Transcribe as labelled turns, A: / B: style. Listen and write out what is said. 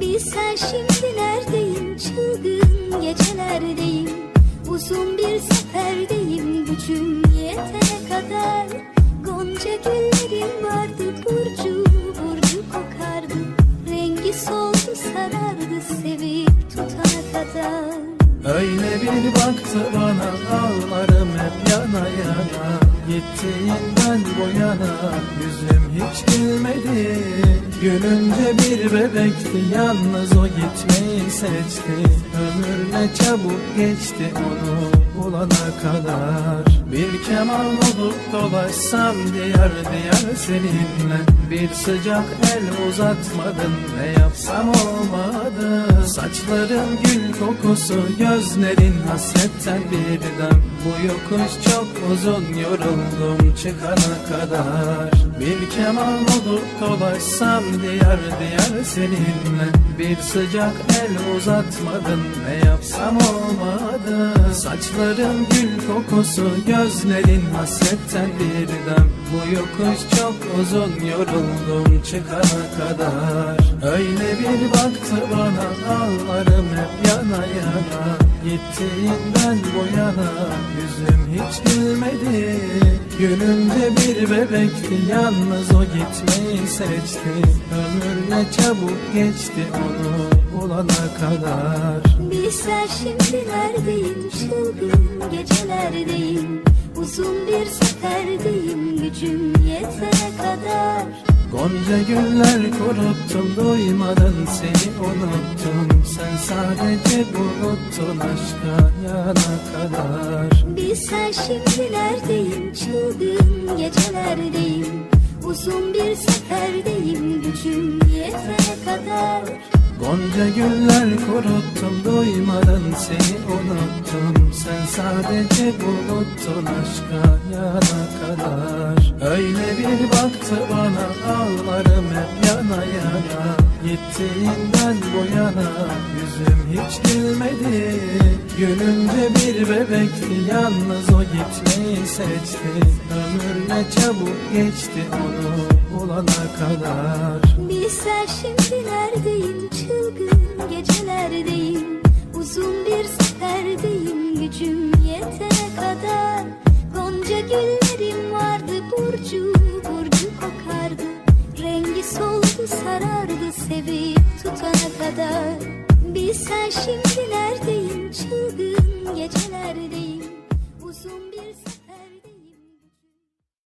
A: Bilsen şimdi neredeyim? Çılgın gecelerdeyim. Uzun bir seferdeyim. Gücüm yetene kadar. Gonca güllerim vardı. Burcu burcu kokardı. Rengi soldu sarardı. Sevip tutana kadar.
B: Öyle bir baktı bana ağlarım hep yana yana. Gittiğinden bu yana yüzüm hiç gülmedi Gülünce bir bebekti yalnız o gitmeyi seçti. Ömür ne çabuk geçti onu bulana kadar. Bir keman olup dolaşsam diyar diyar seninle. Bir sıcak el uzatmadın ne yapsam olmadı. Saçların gül kokusu gözlerin hasretten birden. Bu yokuş çok uzun yoruldum çıkana kadar. Bir keman olup dolaşsam diyar diyar seninle. Bir sıcak el uzatmadın ne yapsam olmadı. Saçların gül kokusu gözlerin hasretten birden. Bu yokuş çok uzun yoruldum çıkana kadar. Öyle bir baktı bana ağlarım hep yana yana. Gittiğinden bu yana yüzüm hiç gülmedi Gülünce bir bebekti yalnız o gitmeyi seçti. Ömür ne çabuk geçti onu bulana kadar.
A: Bilsen şimdi neredeyim? Çılgın gecelerdeyim. Uzun bir seferdeyim gücüm yetene kadar
B: Gonca güller kuruttum duymadın seni unuttum. Sen sadece buluttun aşka yana kadar.
A: Bilsen şimdi neredeyim çılgın gecelerdeyim. Uzun bir seferdeyim gücüm yetene kadar
B: Gonca güller kuruttum duymadın seni unuttum. Sen sadece buluttun aşka yana kadar. Öyle bir baktı bana ağlarım hep yana yana. Gittiğinden bu yana yüzüm hiç gülmedi. Gülünce bir bebekti yalnız o gitmeyi seçti. Ömür ne çabuk geçti onu bulana kadar.
A: Bilsen şimdi neredeyim gecelerdeyim Uzun bir seferdeyim gücüm yetene kadar. Gonca güllerim vardı burcu burcu kokardı. Rengi soldu sarardı sevip tutana kadar. Bilsen şimdi neredeyim? Çılgın gecelerdeyim Uzun bir